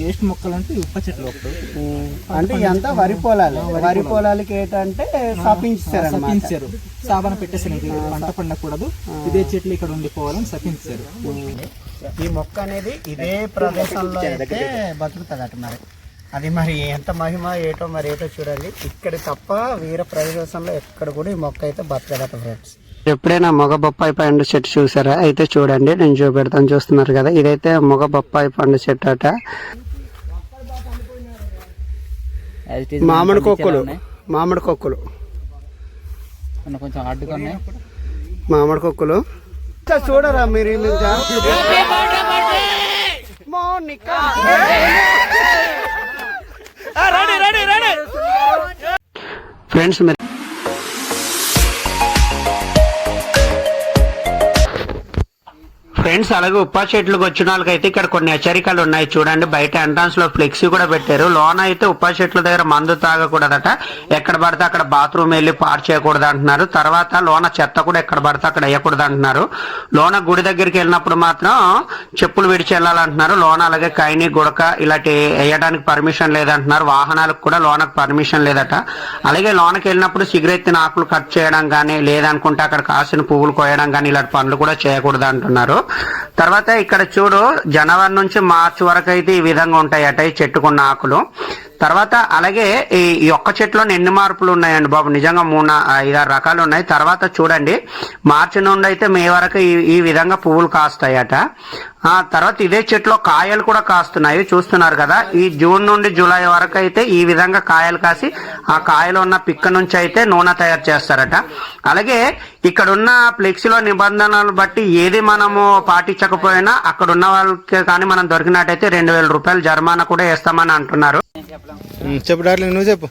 Waste మొక్కలు అంటే ఉప్ప చెట్లు ఒకటి. అంటే ఇదంతా వరి పొలాలు. వరి పొలాలకి ఏంటంటే సపించారు సపించారు. సాబన పెట్టేసారు ఇది. పంట పండకూడదు. ఇదే చెట్లు ఇక్కడ ఉండిపోవాలని సపించారు. ఈ మొక్క అనేది ఇదే ప్రదేశంలో అయితే బతుకుతుంది మరి. అది మరి ఎంత మహిమ ఏటో మరి ఏటో చూడాలి. ఇక్కడ తప్ప వేరే ప్రదేశంలో ఎక్కడ కూడా ఈ మొక్క అయితే బతకదట ఫ్రెండ్స్ ఎప్పుడైనా మగ బొప్పాయి పండు చెట్టు చూసారా? అయితే చూడండి నేను చూపెడతాను. చూస్తున్నారు కదా ఇదైతే మగ బొప్పాయి పండు చెట్టు అట. మామిడి కొక్కులు. మామిడి కొక్కులు. మామిడి కొక్కులు. చూడరా మీరు? మోనికా. ఫ్రెండ్స్ మీరు ఫ్రెండ్స్ అలాగే ఉప్పా చెట్లకు వచ్చిన వాళ్ళకైతే ఇక్కడ కొన్ని హెచ్చరికలు ఉన్నాయి. చూడండి బయట ఎంట్రన్స్లో ఫ్లెక్సీ కూడా పెట్టారు. లోన అయితే ఉప్పా చెట్ల దగ్గర మందు తాగకూడదట. ఎక్కడ పడితే అక్కడ బాత్రూమ్ వెళ్ళి పాడు చేయకూడదు అంటున్నారు. తర్వాత లోన చెత్త కూడా ఎక్కడ పడితే అక్కడ వేయకూడదు అంటున్నారు. లోన గుడి దగ్గరికి వెళ్ళినప్పుడు మాత్రం చెప్పులు విడిచి వెళ్ళాలంటున్నారు. లోన అలాగే కైని గుడక ఇలాంటి వేయడానికి పర్మిషన్ లేదంటున్నారు. వాహనాలకు కూడా లోనకు పర్మిషన్ లేదట. అలాగే లోనకి వెళ్ళినప్పుడు సిగరెట్ ఆకులు కట్ చేయడం కానీ లేదనుకుంటే అక్కడ కాసిన పువ్వులు కోయడం కానీ ఇలాంటి పనులు కూడా చేయకూడదు అంటున్నారు. తర్వాత ఇక్కడ చూడు జనవరి నుంచి మార్చి వరకు అయితే ఈ విధంగా ఉంటాయట ఈ చెట్టుకున్న ఆకులు. తర్వాత అలాగే ఈ ఒక్క చెట్టులో ఎన్ని మార్పులు ఉన్నాయండి బాబు? నిజంగా మూడు ఐదారు రకాలు ఉన్నాయి. తర్వాత చూడండి మార్చి నుండి అయితే మే వరకు ఈ ఈ విధంగా పువ్వులు కాస్తాయట. ఆ తర్వాత ఇదే చెట్టులో కాయలు కూడా కాస్తున్నాయి. చూస్తున్నారు కదా. ఈ జూన్ నుండి జూలై వరకు అయితే ఈ విధంగా కాయలు కాసి ఆ కాయలో ఉన్న పిక్క నుంచి అయితే నూనె తయారు చేస్తారట. అలాగే ఇక్కడ ఉన్న ఫ్లెక్సీలో నిబంధనలు బట్టి ఏది మనము పాటించకపోయినా అక్కడ ఉన్న వాళ్ళకి కానీ మనం దొరికినట్టయితే రెండు వేల రూపాయలు జరిమానా కూడా వేస్తామని అంటున్నారు. చెప్పు డార్లింగ్ నువ్వు చెప్పు.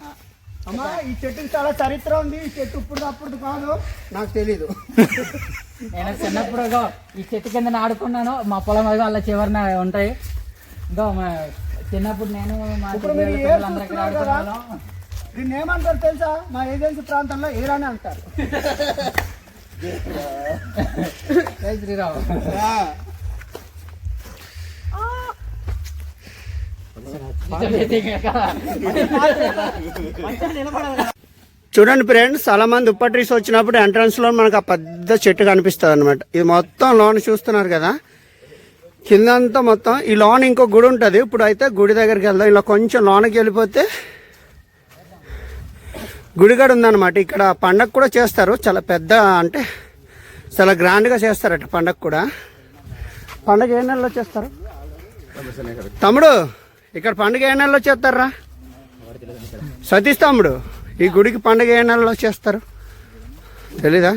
అమ్మా ఈ చెట్టుకి చాలా చరిత్ర ఉంది. ఈ చెట్టు ఇప్పుడు అప్పుడు కాదు నాకు తెలీదు. నేను చిన్నప్పుడు ఈ చెట్టు కింద ఆడుకున్నాను మా పొలం అవి వాళ్ళ చివరిన ఉంటాయి. మా చిన్నప్పుడు నేను మా? ఆడుకున్నాను దీన్ని ఏమంటారు తెలుసా? మా ఏజెన్సీ ప్రాంతంలో ఏరాని అంటారు. జై శ్రీరామ్. చూడండి ఫ్రెండ్స్ చాలా మంది ఉప్ప వచ్చినప్పుడు ఎంట్రన్స్లో మనకు ఆ పెద్ద చెట్టు కనిపిస్తుంది అనమాట ఇది మొత్తం లోన్ చూస్తున్నారు కదా? కిందంతా మొత్తం ఈ లోన్ ఇంకో గుడి ఉంటుంది. ఇప్పుడు అయితే గుడి దగ్గరికి వెళ్దాం. ఇలా కొంచెం లోనకి వెళ్ళిపోతే గుడి కూడా ఉందన్నమాట. ఇక్కడ పండగ కూడా చేస్తారు. చాలా పెద్ద అంటే చాలా గ్రాండ్గా చేస్తారట పండగ కూడా. పండగ ఏ నెలలో చేస్తారు? తమ్ముడు ఇక్కడ పండుగ ఏ నెలలో చేస్తారా? సతీష్ తమ్ముడు. ఈ గుడికి పండుగ ఏ నెలలో చేస్తారు? తెలీదా?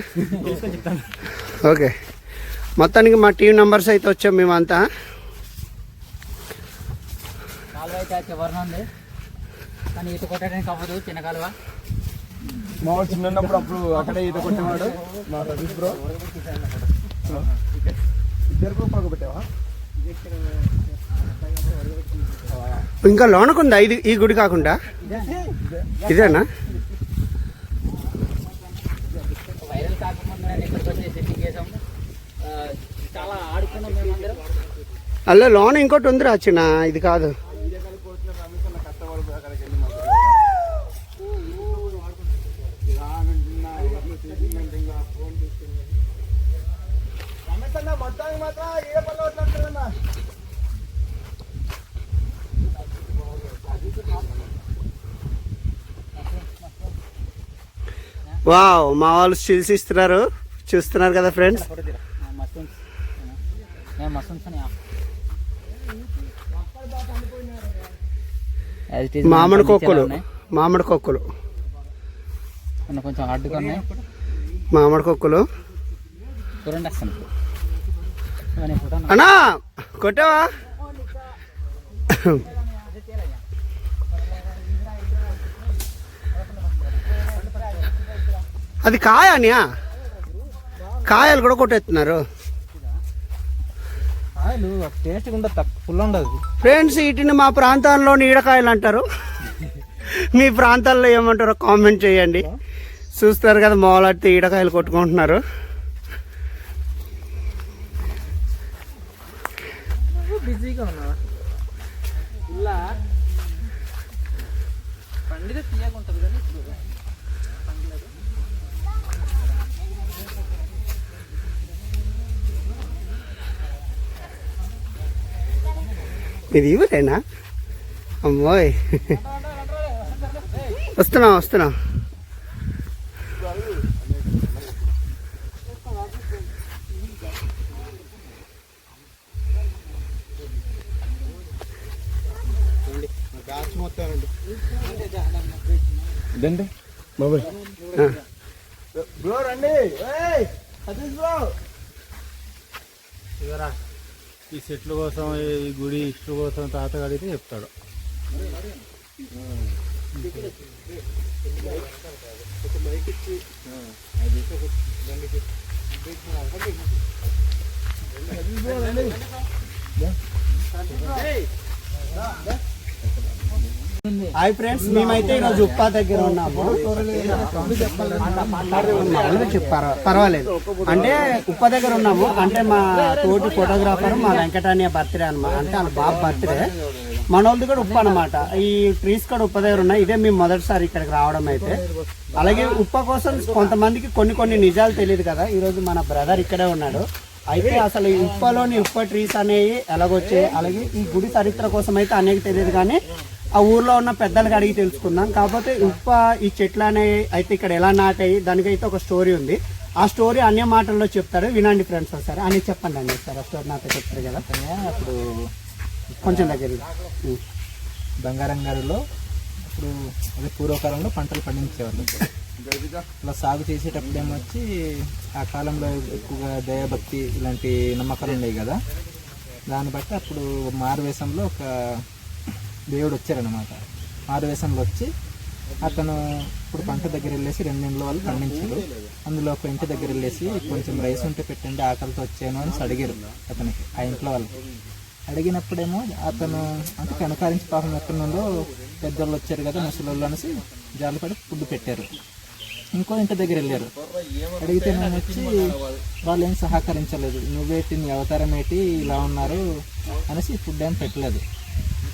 ఓకే. మొత్తానికి మా టీం మెంబర్స్ అయితే వచ్చాం మేమంతా. కాలువ అయితే ఆ చివరిన ఉంది కానీ ఈత కొట్టడానికి అవ్వదు చిన్న కాలువ. మా వాడు చిన్న ఉన్నప్పుడు అప్పుడు అక్కడే ఈత కొట్టేవాడు. మా బ్రో. ఇద్దరు పెట్టావా ఇంకా లోనకుందా ఇది ఈ గుడి కాకుండా? ఇదేనా? వైరల్ కాకముందు నేను ఇక్కడికి వచ్చి సెట్టింగ్ చేసాం ఆ, చాలా ఆడుకున్నాం మేమందరం. అల్ల లోన ఇంకోటి ఉందిరా చిన్న ఇది కాదు. వావ్ మా వాళ్ళు స్టిల్స్ ఇస్తున్నారు. చూస్తున్నారు కదా ఫ్రెండ్స్ మామిడి కొక్కులు. మామిడి కొక్కులు. కొంచెం మామిడి కొక్కులు. అన్నా కొట్టావా? అది కాయ అనియా కాయలు కూడా కొట్టేస్తున్నారు ఫ్రెండ్స్ వీటిని మా ప్రాంతాల్లో నీడకాయలు అంటారు. మీ ప్రాంతాల్లో ఏమంటారో కామెంట్ చేయండి. చూస్తారు కదా మామూలు ఈడకాయలు కొట్టుకుంటున్నారు. బిజీగా ఉన్నావా ఇలా పండితే తీయగా ఉంటుంది కానీ ఇప్పుడు పండలేదు ఇది ఇవరేనా అమ్మోయ్. వస్తున్నా వస్తున్నా. ఇదండి. బాబాయ్. బ్రో రండి. ఏయ్, సతీష్ బ్రో. ఇవరా ఈ చెట్ల కోసం ఈ గుడి ఇష్ట కోసం తాత అడిగితే చెప్తాడు. హాయ్ ఫ్రెండ్స్ మేమైతే ఈరోజు ఉప్పా దగ్గర ఉన్నాము. మామూలుగా చెప్పారు? పర్వాలేదు. అంటే ఉప్ప దగ్గర ఉన్నాము. అంటే మా తోటి ఫోటోగ్రాఫర్ మా వెంకటాన్య బర్త్డే అనమాట అంటే వాళ్ళ బాబు బర్త్డే. మన కూడా ఉప్ప అనమాట ఈ ట్రీస్ కూడా ఉప్ప దగ్గర ఉన్నాయి. ఇదే మేము మొదటిసారి ఇక్కడికి రావడం అయితే. అలాగే ఉప్ప కోసం కొంతమందికి కొన్ని కొన్ని నిజాలు తెలియదు కదా. ఈరోజు మన బ్రదర్ ఇక్కడే ఉన్నాడు. అయితే అసలు ఈ ఉప్పలోని ఉప్ప ట్రీస్ అనేవి ఎలాగొచ్చాయి? అలాగే ఈ గుడి చరిత్ర కోసం అయితే అనేక తెలియదు కానీ ఆ ఊర్లో ఉన్న పెద్దలకు అడిగి తెలుసుకుందాం. కాకపోతే ఉప్ప ఈ చెట్లు అనేవి అయితే ఇక్కడ ఎలా నాటాయి దానికైతే ఒక స్టోరీ ఉంది. ఆ స్టోరీ అన్య మాటల్లో చెప్తాడు. వినండి ఫ్రెండ్స్ ఒకసారి. అని చెప్పండి అండి ఒకసారి. ఆ స్టోరీ నాతో చెప్తారు కదా. అప్పుడు కొంచెం దగ్గర. బంగారం గారిలో ఇప్పుడు అదే పూర్వకాలంలో పంటలు పండించేవాళ్ళు. అలా సాగు చేసేటప్పుడు ఏమొచ్చి ఆ కాలంలో ఎక్కువగా దయాభక్తి ఇలాంటి నమ్మకాలు ఉన్నాయి కదా. దాన్ని బట్టి అప్పుడు మారువేషంలో ఒక దేవుడు వచ్చారనమాట మారువేషంలో వచ్చి అతను ఇప్పుడు పంట దగ్గర వెళ్ళేసి రెండింళ్ళ వాళ్ళు పండించారు అందులో ఒక ఇంటి దగ్గర వెళ్ళేసి కొంచెం రైస్ ఉంటే పెట్టండి ఆకలితో వచ్చాను అని అడిగారు అతనికి ఆ ఇంట్లో వాళ్ళు. అడిగినప్పుడేమో అతను అంటే కనకారించి పాపం ఎక్కడి నుండో పెద్దోళ్ళు వచ్చారు కదా ముసలోళ్ళు అనేసి జాలిపడి ఫుడ్ పెట్టారు. ఇంకో ఇంటి దగ్గర వెళ్ళారు అడిగితే నేను వచ్చి వాళ్ళు ఏం సహకరించలేదు. నువ్వేటి నీ అవతారం ఏంటి ఇలా ఉన్నారు అనేసి ఫుడ్ ఏం పెట్టలేదు.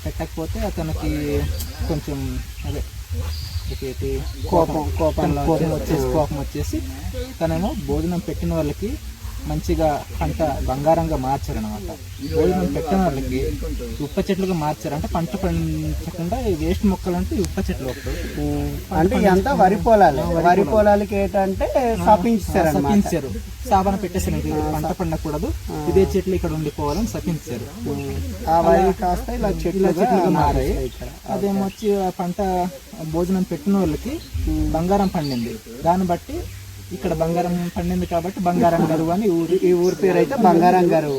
పెట్టకపోతే అతనికి కొంచెం అదే కోపం కోపం కోపం వచ్చేసి. కోపం వచ్చేసి తనేమో భోజనం పెట్టిన వాళ్ళకి మంచిగా పంట బంగారంగా మార్చారు అనమాట భోజనం పెట్టిన వాళ్ళకి ఉప్ప చెట్లుగా మార్చారు అంటే పంట పండించకుండా వేస్ట్ మొక్కలు అంటే ఉప్ప చెట్లు ఒకటి. అంటే ఇదంతా వరి పొలాలు. వరి పొలాలకి ఏంటంటే సపించారు. సపించారు సాబన పెట్టేసారు ఇది పంట పండకూడదు. ఇదే చెట్లు ఇక్కడ ఉండిపోవాలని సపించారు. ఆ వరి కాస్త ఇలా చెట్లుగా చెట్లుగా మారాయి. ఇక్కడ. అదేమో వచ్చి ఆ పంట భోజనం పెట్టిన వాళ్ళకి బంగారం పండింది. దాన్ని బట్టి ఇక్కడ బంగారం పండింది కాబట్టి బంగారం గరువు అని ఊరు ఈ ఊరి పేరు అయితే బంగారం గారు.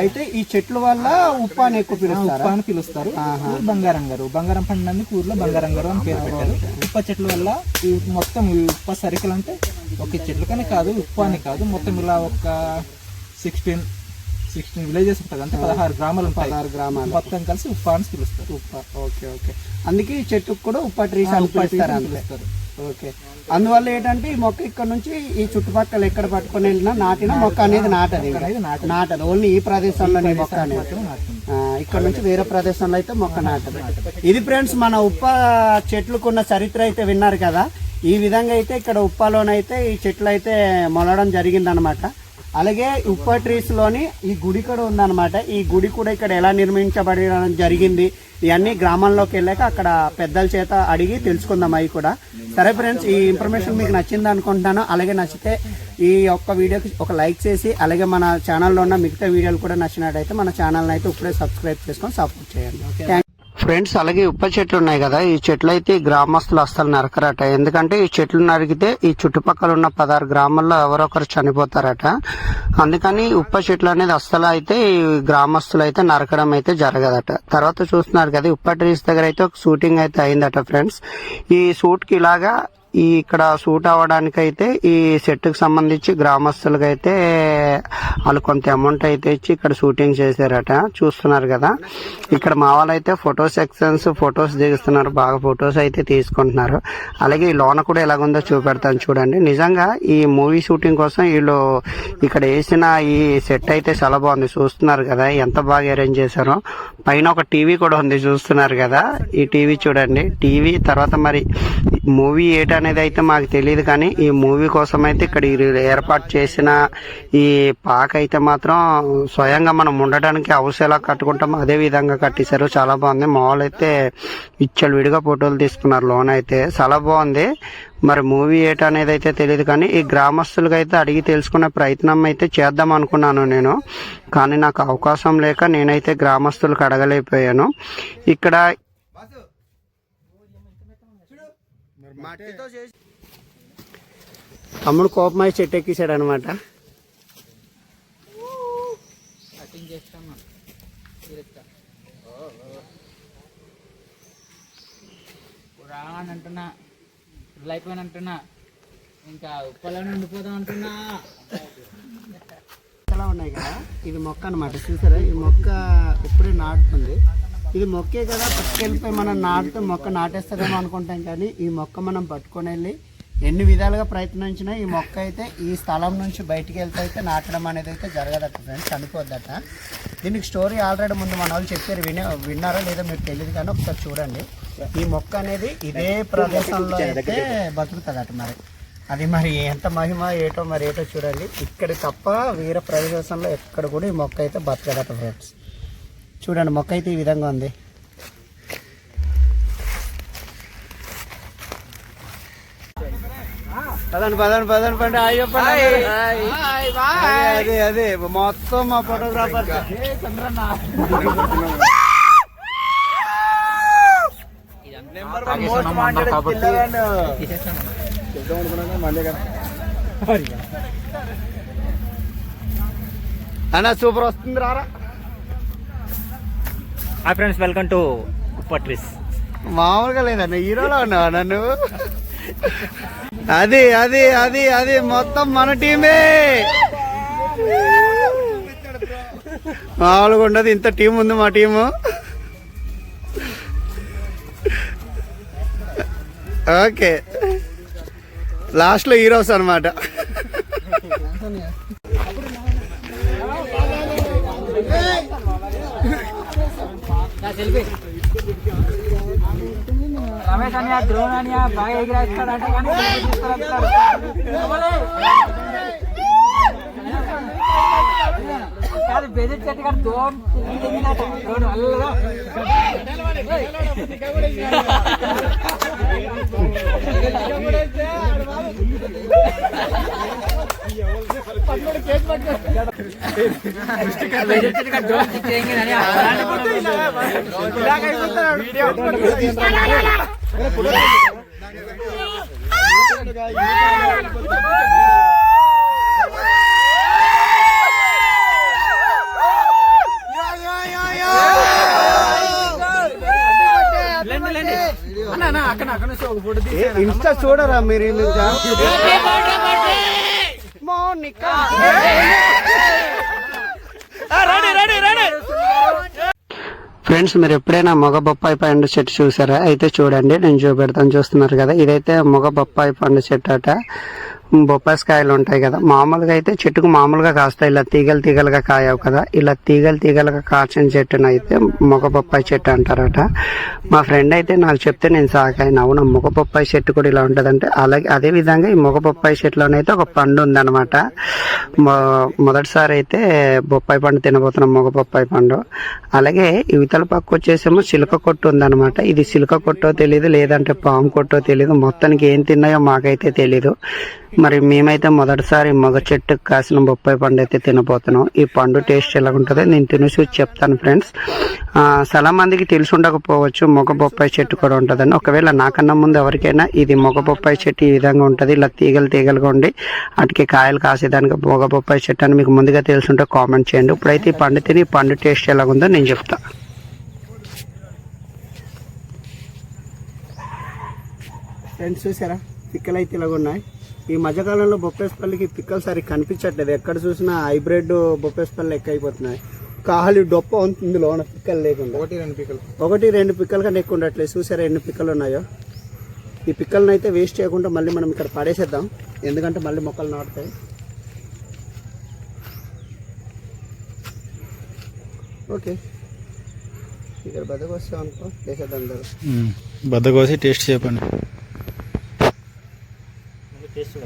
అయితే ఈ చెట్ల వల్ల ఉప్పు అని ఎక్కువ పిలుస్తారు? ఉప్ప అని పిలుస్తారు. ఊరు బంగారం గారు. బంగారం పండినందుకు ఊర్లో బంగారం గారు అని పేరు పెట్టారు. ఉప్ప చెట్ల వల్ల ఈ మొత్తం ఉప్ప సరికలు అంటే ఒక చెట్లు కానీ కాదు ఉప్పు అని కాదు. మొత్తం ఇలా ఒక సిక్స్టీన్ సిక్స్టీన్ విలేజెస్ ఉంటుంది. అంటే పదహారు గ్రామాలు ఉంటాయి. పదహారు గ్రామాలు. మొత్తం కలిసి ఉప్ప అని పిలుస్తారు. ఉప్ప. Okay okay. అందుకే ఈ చెట్టుకు కూడా ఉప్ప ట్రీస్ అని ఉప్ప పిలుస్తారు. ఓకే. అందువల్ల ఏంటంటే ఈ మొక్క ఇక్కడ నుంచి ఈ చుట్టుపక్కల ఎక్కడ పట్టుకొని వెళ్ళినా నాటిన మొక్క అనేది నాటది నాటదు. ఓన్లీ ఈ ప్రదేశంలోనే మొక్క అనేది. ఇక్కడ నుంచి వేరే ప్రదేశంలో అయితే మొక్క నాటదు. ఇది ఫ్రెండ్స్ మన ఉప్ప చెట్లకున్న చరిత్ర అయితే విన్నారు కదా. ఈ విధంగా అయితే ఇక్కడ ఉప్పలోనైతే ఈ చెట్లు అయితే మొలడం జరిగిందనమాట అలాగే ఉప్ప ట్రీస్లోని ఈ గుడి కూడా ఉందన్నమాట. ఈ గుడి కూడా ఇక్కడ ఎలా నిర్మించబడడం జరిగింది ఇవన్నీ గ్రామంలోకి వెళ్ళాక అక్కడ పెద్దల చేత అడిగి తెలుసుకుందాం అవి కూడా. సరే ఫ్రెండ్స్ ఈ ఇన్ఫర్మేషన్ మీకు నచ్చింది అనుకుంటున్నాను. అలాగే నచ్చితే ఈ ఒక్క వీడియోకి ఒక లైక్ చేసి అలాగే మన ఛానల్లో ఉన్న మిగతా వీడియోలు కూడా నచ్చినట్టయితే మన ఛానల్ని అయితే ఇప్పుడే సబ్స్క్రైబ్ చేసుకొని సపోర్ట్ చేయండి. థ్యాంక్ ఫ్రెండ్స్ అలాగే ఉప్ప చెట్లు ఉన్నాయి కదా ఈ చెట్లు అయితే గ్రామస్తులు అస్సలు నరకరట. ఎందుకంటే ఈ చెట్లు నరికితే ఈ చుట్టుపక్కల ఉన్న పదహారు గ్రామాల్లో ఎవరొకరు చనిపోతారట. అందుకని ఉప్ప చెట్లు అనేది అస్సలు అయితే ఈ గ్రామస్తులు అయితే నరకడం అయితే జరగదట. తర్వాత చూస్తున్నారు కదా ఉప్ప ట్రీస్ దగ్గర అయితే ఒక షూటింగ్ అయితే అయిందట ఫ్రెండ్స్. ఈ షూట్కి ఇలాగా ఈ ఇక్కడ షూట్ అవ్వడానికి అయితే ఈ సెట్కి సంబంధించి గ్రామస్తులకి అయితే వాళ్ళు కొంత అమౌంట్ అయితే ఇచ్చి ఇక్కడ షూటింగ్ చేశారట. చూస్తున్నారు కదా. ఇక్కడ మా వాళ్ళు అయితే ఫోటో సెక్షన్స్ ఫొటోస్ దిగుతున్నారు బాగా ఫొటోస్ అయితే తీసుకుంటున్నారు. అలాగే ఈ లోన కూడా ఎలాగుందో చూపెడతాను చూడండి. నిజంగా ఈ మూవీ షూటింగ్ కోసం వీళ్ళు ఇక్కడ వేసిన ఈ సెట్ అయితే చాలా బాగుంది. చూస్తున్నారు కదా ఎంత బాగా అరేంజ్ చేశారో. పైన ఒక టీవీ కూడా ఉంది. చూస్తున్నారు కదా. ఈ టీవీ చూడండి. టీవీ తర్వాత మరి మూవీ ఏటనేది అయితే మాకు తెలియదు కానీ ఈ మూవీ కోసం అయితే ఇక్కడ ఏర్పాటు చేసిన ఈ పాక అయితే మాత్రం స్వయంగా మనం ఉండడానికి హౌస్ ఎలా కట్టుకుంటాం అదే విధంగా కట్టేశారు. చాలా బాగుంది. మామూలు అయితే ఇచ్చలు విడిగా ఫోటోలు తీసుకున్నారు. లోన్ అయితే చాలా బాగుంది. మరి మూవీ ఏట అనేది అయితే తెలియదు కానీ ఈ గ్రామస్తులకు అయితే అడిగి తెలుసుకునే ప్రయత్నం అయితే చేద్దాం అనుకున్నాను నేను. కానీ నాకు అవకాశం లేక నేనైతే గ్రామస్తులకు అడగలేకపోయాను. ఇక్కడ తమ్ముడు కోపమై చెట్టు ఎక్కిసాడు అనమాట కటింగ్ చేస్తామా? తీరుస్తా రా అని అంటున్నా ఇంకా ఉప్పలోనే ఉండిపోదాం అంటున్నా. చాలా ఉన్నాయి కదా ఇది మొక్క అన్నమాట చూసారా? ఈ మొక్క ఇప్పుడే నాటుతుంది. ఇది మొక్కే కదా పట్టుకెళ్ళిపోయి మనం నాటుతూ మొక్క నాటేస్తుందేమో అనుకుంటాం కానీ ఈ మొక్క మనం పట్టుకొని వెళ్ళి ఎన్ని విధాలుగా ప్రయత్నించినా ఈ మొక్క అయితే ఈ స్థలం నుంచి బయటికి వెళ్తే అయితే నాటడం అనేది అయితే జరగదట ఫ్రెండ్స్ చనిపోద్దట. దీనికి స్టోరీ ఆల్రెడీ ముందు మన వాళ్ళు చెప్పారు వినే విన్నారో లేదో మీకు తెలియదు కానీ ఒకసారి చూడండి. ఈ మొక్క అనేది ఇదే ప్రదేశంలో అయితే బతుకుతుందట మరి. అది మరి ఎంత మహిమ ఏటో మరి ఏటో చూడండి. ఇక్కడ తప్ప వేరే ప్రదేశంలో ఎక్కడ కూడా ఈ మొక్క అయితే బతకదట ఫ్రెండ్స్. చూడండి మొక్క అయితే ఈ విధంగా ఉంది. పదండి పదండి పదండి పండి అయ్యో అదే అదే మొత్తం మా ఫోటోగ్రాఫర్ అన్న సూపర్ వస్తుంది రారా. హాయ్ ఫ్రెండ్స్ వెల్కమ్ టు పట్రిస్ మామూలుగా లేదన్న హీరోలో ఉన్నావా నన్ను? అది అది అది అది మొత్తం మన టీమే. మామూలుగా ఉండదు ఇంత టీం ఉంది మా టీము. ఓకే. లాస్ట్లో హీరోస్ అనమాట రమేష్ అని ద్రోణ్ అని బాగా ఎగిరేస్తాడంట కానీ selfie తీసుకురస్తాడు. కాదు బెదిరి చెట్టు కాదు దూరం తెగిందట ద్రోణ్ అల్లగా ఇన్స్టా చూడరా మీరు? మౌనిక. ఫ్రెండ్స్ మీరు ఎప్పుడైనా మగ బొప్పాయి పండు చెట్టు చూసారా? అయితే చూడండి నేను చూపెడతాను. చూస్తున్నారు కదా ఇదైతే మగ బొప్పాయి పండు చెట్టు అట. బొప్పాయి కాయలు ఉంటాయి కదా. మామూలుగా అయితే చెట్టుకు మామూలుగా కాస్తాయి. ఇలా తీగలు తీగలుగా కాయవు కదా. ఇలా తీగలు తీగలుగా కాచిన చెట్టును అయితే మొగ బొప్పాయి చెట్టు అంటారట. మా ఫ్రెండ్ అయితే నాకు చెప్తే నేను సాకాయన అవును మొగ బొప్పాయి చెట్టు కూడా ఇలా ఉంటుందంటే అలాగే అదే విధంగా ఈ మొగ బొప్పాయి చెట్టులోనైతే ఒక పండు ఉందన్నమాట. మొదటిసారి అయితే బొప్పాయి పండు తినబోతున్నాం మొగ బొప్పాయి పండు. అలాగే ఇవితల పక్క వచ్చేసేమో చిలుక కొట్టు ఉందన్నమాట. ఇది చిలుక కొట్టో తెలియదు లేదంటే పాము కొట్టో తెలియదు మొత్తానికి ఏం తిన్నాయో మాకైతే తెలీదు. మరి మేమైతే మొదటిసారి మగ చెట్టు కాసిన బొప్పాయి పండు అయితే తినబోతున్నాం. ఈ పండు టేస్ట్ ఎలా ఉంటుందో నేను తినేసి చెప్తాను ఫ్రెండ్స్. చాలా మందికి తెలిసి ఉండకపోవచ్చు మొగ బొప్పాయి చెట్టు కూడా ఉంటుందని. ఒకవేళ నాకన్నా ముందు ఎవరికైనా ఇది మొగ బొప్పాయి చెట్టు ఈ విధంగా ఉంటుంది ఇలా తీగలు తీగలుగా ఉండి వాటికి కాయలు కాసేదానికి మొగ బొప్పాయి చెట్టు అని మీకు ముందుగా తెలిసి ఉంటే కామెంట్ చేయండి. ఇప్పుడైతే ఈ పండు తిని ఈ పండు టేస్ట్ ఎలా ఉందో నేను చెప్తా. ఫ్రెండ్స్ చూసారా? పిక్కలు అయితే ఇలాగ ఉన్నాయి ఈ మధ్యకాలంలో బొప్పేస్పల్లికి పిక్కలు సరి కనిపించట్లేదు. ఎక్కడ చూసినా హైబ్రిడ్ బొప్పేస్పల్లి ఎక్కువ అయిపోతున్నాయి కాలి డొప్ప ఉంటుంది లోన పిక్కలు లేకుండా. ఒకటి రెండు పీకలు ఒకటి రెండు పిక్కల కంటే ఎక్కువ ఉండట్లేదు. చూసారా ఎన్ని పిక్కలు ఉన్నాయో? ఈ పిక్కలను అయితే వేస్ట్ చేయకుండా మళ్ళీ మనం ఇక్కడ పడేసేద్దాం. ఎందుకంటే మళ్ళీ మొక్కలు నాటుతాయి. ఓకే. ఇక్కడ బద్దకు వస్తాం అనుకో వేసేద్దాం అందరూ బద్ద కోసి టేస్ట్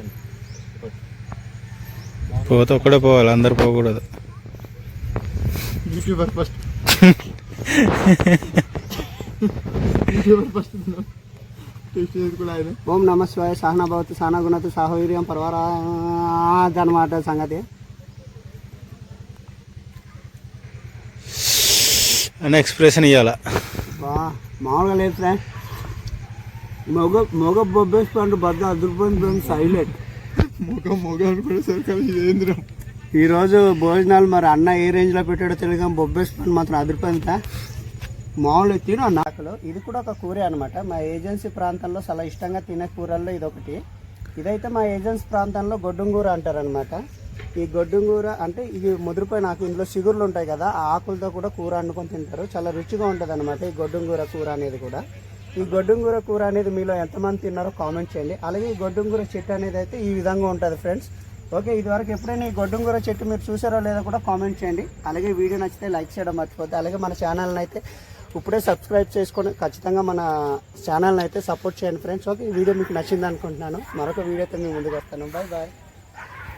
పోతే ఒక్కడే పోవాలి అందరు పోకూడదు. యూట్యూబర్ ఫస్ట్ యూట్యూబర్ ఫస్ట్ ఓం నమ శివాయ సహనా భవతి సహనా గుణతు సాహోర్యం పర్వారా సంగతి. అని ఎక్స్ప్రెషన్ ఇవ్వాలా బా మామూలుగా లేదు ఫ్రెండ్. మొగ మొగ బొబ్బేసి పండు బద్ద అదురుపోయింది సైలెంట్ మొగ మొగ అనుకునేసరికి ఇదేంద్రం ఈరోజు భోజనాలు మరి అన్న ఏ రేంజ్లో పెట్టాడో తెలియదు పండు మాత్రం అదిరిపోయిందా మామూలు తిను నాకులు ఇది కూడా ఒక కూరే అనమాట మా ఏజెన్సీ ప్రాంతంలో చాలా ఇష్టంగా తినే కూరల్లో ఇది ఒకటి ఇదైతే మా ఏజెన్సీ ప్రాంతంలో గొడ్డుంగూర అంటారనమాట ఈ గొడ్డుంగూర అంటే ఇది ముదిరిపోయిన ఆకు. ఇందులో చిగుర్లు ఉంటాయి కదా ఆ ఆకులతో కూడా కూర వండుకొని తింటారు. చాలా రుచిగా ఉంటుంది అనమాట ఈ గొడ్డుంగూర కూర అనేది కూడా. ఈ గొడ్డుంగూర కూర అనేది మీలో ఎంతమంది తిన్నారో కామెంట్ చేయండి. అలాగే ఈ గొడ్డుంగూర చెట్టు అనేది అయితే ఈ విధంగా ఉంటుంది ఫ్రెండ్స్ ఓకే ఇదివరకు ఎప్పుడైనా ఈ గొడ్డుంగూర చెట్టు మీరు చూసారో లేదో కూడా కామెంట్ చేయండి. అలాగే వీడియో నచ్చితే లైక్ చేయడం మర్చిపోతే అలాగే మన ఛానల్ని అయితే ఇప్పుడే సబ్స్క్రైబ్ చేసుకొని ఖచ్చితంగా మన ఛానల్ని అయితే సపోర్ట్ చేయండి ఫ్రెండ్స్ ఓకే ఈ వీడియో మీకు నచ్చింది అనుకుంటున్నాను. మరొక వీడియోతో మీ ముందుకు వస్తాను. Bye bye